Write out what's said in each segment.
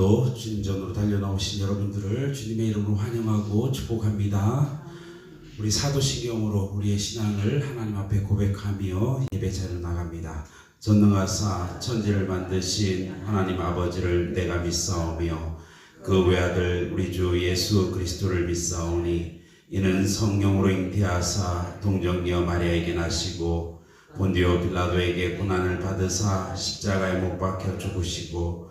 오늘도 주님 전으로 달려나오신 여러분들을 주님의 이름으로 환영하고 축복합니다. 우리 사도신경으로 우리의 신앙을 하나님 앞에 고백하며 예배 자리로 나갑니다. 전능하사 천지를 만드신 하나님 아버지를 내가 믿사오며 그 외아들 우리 주 예수 그리스도를 믿사오니 이는 성령으로 잉태하사 동정녀 마리아에게 나시고 본디오 빌라도에게 고난을 받으사 십자가에 못 박혀 죽으시고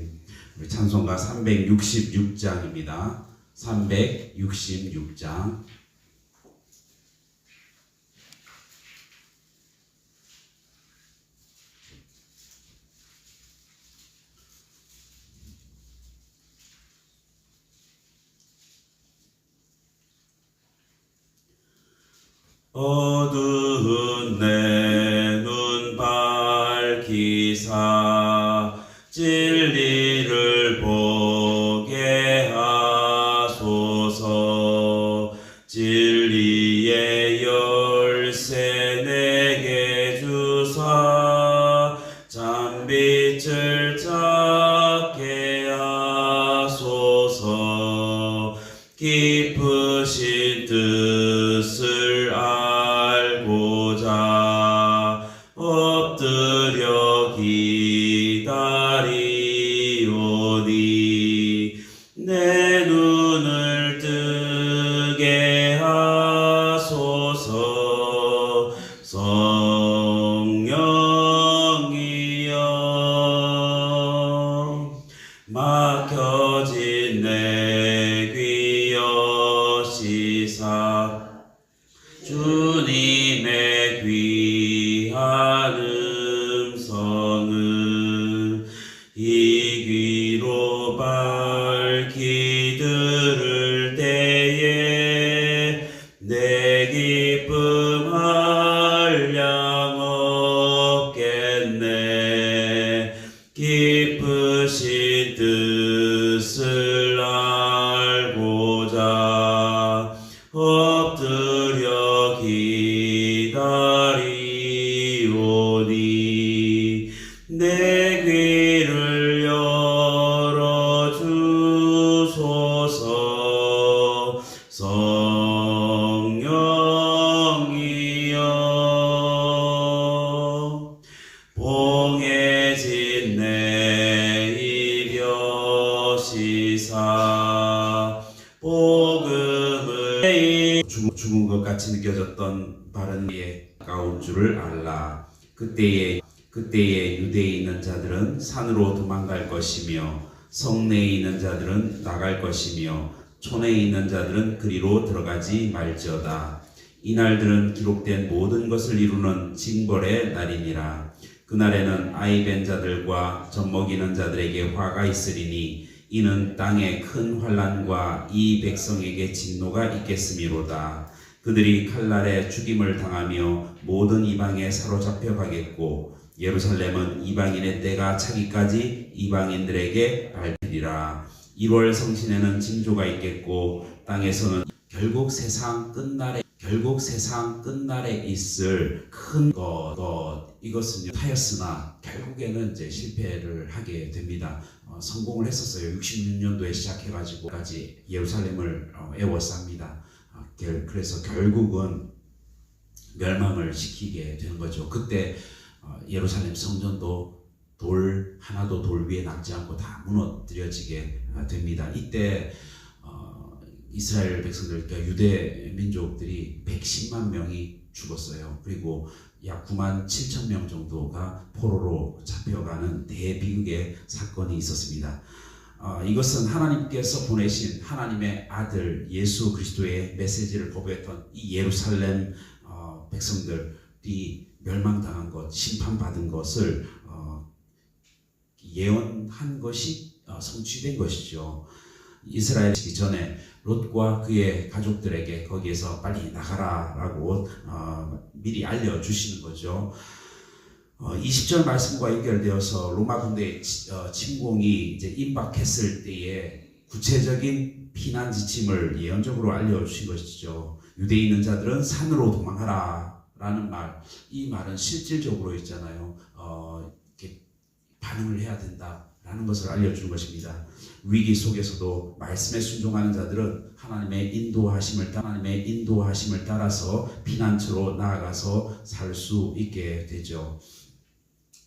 우리 찬송가 366장입니다. 366장. 어두운 내 눈 밝히사 진리를 보게 하소서. 진리의 열쇠 내게 주사. 잠빛을 찾게 하소서. 깊으신 뜻 성령이여 막혀진 내 귀여 시사 주님의 귀한 음성은 이 같이 느껴졌던 바른 이에 가까운 줄을 알라. 그때에 그때에 유대에 있는 자들은 산으로 도망갈 것이며 성내에 있는 자들은 나갈 것이며 촌에 있는 자들은 그리로 들어가지 말지어다. 이 날들은 기록된 모든 것을 이루는 징벌의 날이니라. 그날에는 아이 벤 자들과 젖먹이는 자들에게 화가 있으리니 이는 땅에 큰 환란과 이 백성에게 진노가 있겠음이로다. 그들이 칼날에 죽임을 당하며 모든 이방에 사로잡혀 가겠고 예루살렘은 이방인의 때가 차기까지 이방인들에게 밟히리라. 1월 성신에는 징조가 있겠고 땅에서는 결국 세상 끝날에 결국 세상 끝날에 있을 큰 것, 것 이것은요 하였으나 결국에는 이제 실패를 하게 됩니다. 어, 성공을 했었어요. 66년도에 시작해가지고까지 예루살렘을 어, 에워쌉니다. 어, 결- 그래서 결국은 멸망을 시키게 되는 거죠. 그때 어, 예루살렘 성전도 돌 하나도 돌 위에 남지 않고 다 무너뜨려지게 어, 됩니다. 이때 어, 이스라엘 백성들, 그러니까 유대 민족들이 110만 명이 죽었어요. 그리고 약 9만 7천 명 정도가 포로로 잡혀가는 대비극의 사건이 있었습니다. 어, 이것은 하나님께서 보내신 하나님의 아들 예수 그리스도의 메시지를 거부했던 이 예루살렘 어, 백성들이 멸망당한 것, 심판받은 것을 어, 예언한 것이 어, 성취된 것이죠. 이스라엘 기 전에 롯과 그의 가족들에게 거기에서 빨리 나가라라고 어, 미리 알려주시는 거죠. 어, 20절 말씀과 연결되어서 로마 군대 어, 침공이 이제 임박했을 때에 구체적인 피난 지침을 예언적으로 알려주신 것이죠. 유대에 있는 자들은 산으로 도망하라 라는 말, 이 말은 실질적으로 있잖아요. 어, 이렇게 반응을 해야 된다 라는 것을 알려주는 것입니다. 위기 속에서도 말씀에 순종하는 자들은 하나님의 인도하심을 따 하나님의 인도하심을 따라서 피난처로 나아가서 살 수 있게 되죠.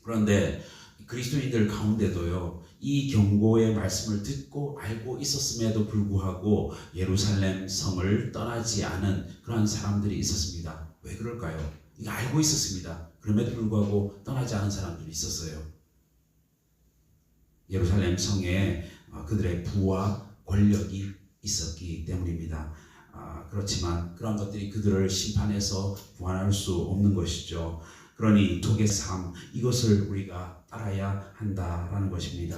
그런데 그리스도인들 가운데도요, 이 경고의 말씀을 듣고 알고 있었음에도 불구하고 예루살렘 성을 떠나지 않은 그러한 사람들이 있었습니다. 왜 그럴까요? 이거 알고 있었습니다. 그럼에도 불구하고 떠나지 않은 사람들이 있었어요. 예루살렘 성에 어, 그들의 부와 권력이 있었기 때문입니다. 아, 그렇지만 그런 것들이 그들을 심판해서 구원할 수 없는 것이죠. 그러니 독의 삶 이것을 우리가 따라야 한다라는 것입니다.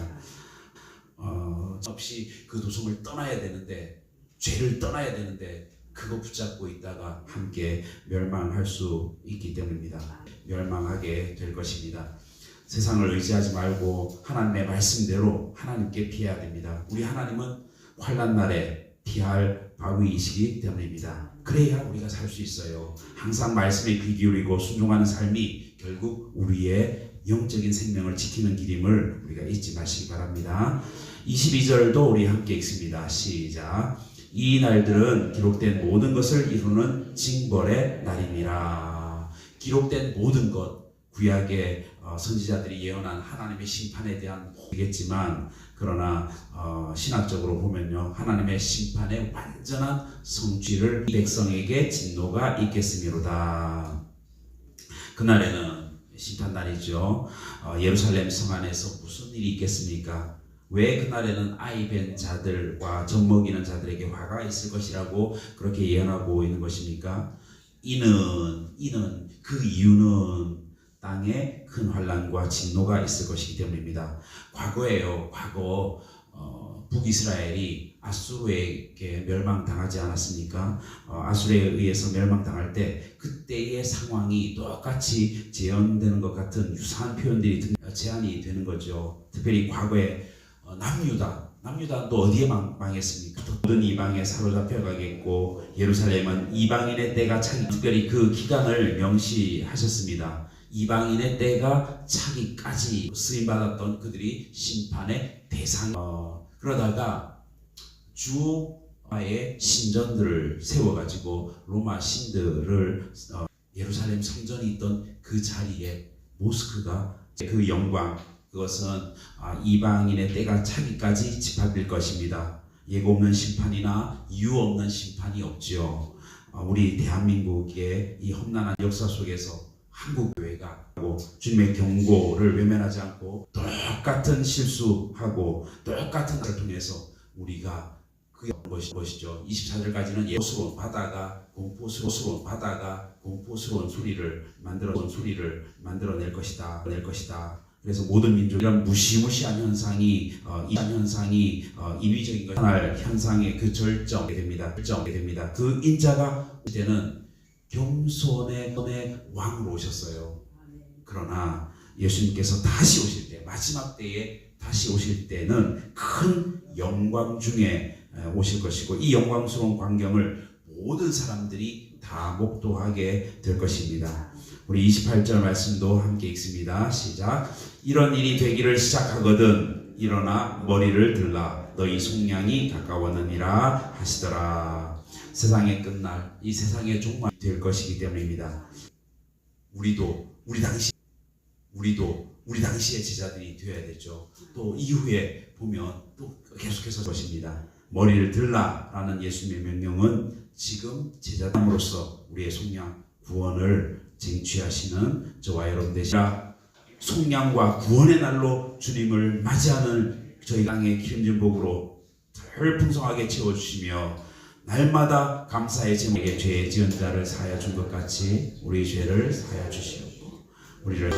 어, 없이 그 도성을 떠나야 되는데 죄를 떠나야 되는데 그거 붙잡고 있다가 함께 멸망할 수 있기 때문입니다. 멸망하게 될 것입니다. 세상을 의지하지 말고 하나님의 말씀대로 하나님께 피해야 됩니다. 우리 하나님은 환란 날에 피할 바위이시기 때문입니다. 그래야 우리가 살 수 있어요. 항상 말씀에 귀 기울이고 순종하는 삶이 결국 우리의 영적인 생명을 지키는 길임을 우리가 잊지 마시기 바랍니다. 22절도 우리 함께 읽습니다. 시작. 이 날들은 기록된 모든 것을 이루는 징벌의 날입니다. 기록된 모든 것, 구약의 어, 선지자들이 예언한 하나님의 심판에 대한 이겠지만 그러나 어, 신학적으로 보면요 하나님의 심판의 완전한 성취를 이 백성에게 진노가 있겠음이로다. 그날에는 심판 날이죠. 어, 예루살렘 성 안에서 무슨 일이 있겠습니까? 왜 그날에는 아이벤 자들과 젖먹이는 자들에게 화가 있을 것이라고 그렇게 예언하고 있는 것입니까? 이는 이는 그 이유는 땅에 큰 환란과 진노가 있을 것이기 때문입니다. 과거에요. 과거 어, 북이스라엘이 아수르에게 멸망당하지 않았습니까? 어, 아수르에 의해서 멸망당할 때 그때의 상황이 똑같이 재현되는 것 같은 유사한 표현들이 등- 제한이 되는 거죠. 특별히 과거에 어, 남유다 남유다는 또 어디에 망, 망했습니까? 모든 이방에 사로잡혀 가겠고 예루살렘은 이방인의 때가 차기 특별히 그 기간을 명시하셨습니다. 이방인의 때가 차기까지 쓰임 받았던 그들이 심판의 대상. 어, 그러다가 주의 신전들을 세워가지고 로마 신들을 어, 예루살렘 성전이 있던 그 자리에 모스크가 그 영광 그것은 아, 이방인의 때가 차기까지 집합될 것입니다. 예고 없는 심판이나 이유 없는 심판이 없지요. 아, 우리 대한민국의 이 험난한 역사 속에서 한국 교회가 주님의 경고를 외면하지 않고 똑같은 실수하고 똑같은 것을 통해서 우리가 그 것이 것이죠. 24절까지는 예수스러운 바다가 공포스러운 바다가 공포스러운 소리를 만들어 소리를 만들어낼 것이다. 낼 것이다. 그래서 모든 민족 이런 무시무시한 현상이 어, 이한 현상이 어, 인위적인 것 하나의 현상의 그 절정이 됩니다. 절정이 됩니다. 그 인자가 이제는 겸손의 손의 왕으로 오셨어요. 그러나 예수님께서 다시 오실 때 마지막 때에 다시 오실 때는 큰 영광 중에 에, 오실 것이고 이 영광스러운 광경을 모든 사람들이 다 목도하게 될 것입니다. 우리 28절 말씀도 함께 읽습니다. 시작. 이런 일이 되기를 시작하거든 일어나 머리를 들라 너희 속량이 가까웠느니라 하시더라. 세상의 끝날 이 세상의 종말 될 것이기 때문입니다. 우리도 우리 당시 우리도 우리 당시의 제자들이 되어야 되죠. 또 이후에 보면 또 계속해서 것입니다. 머리를 들라라는 예수님의 명령은 지금 제자담으로서 우리의 속량 구원을 쟁취하시는 저와 여러분 되시라 속량과 구원의 날로 주님을 맞이하는 저희 땅의 기름진 복으로 덜 풍성하게 채워주시며 날마다 감사의 제목에 죄의 지은 자를 사하여 준 것 같이 우리 죄를 사하여 주시옵고 우리를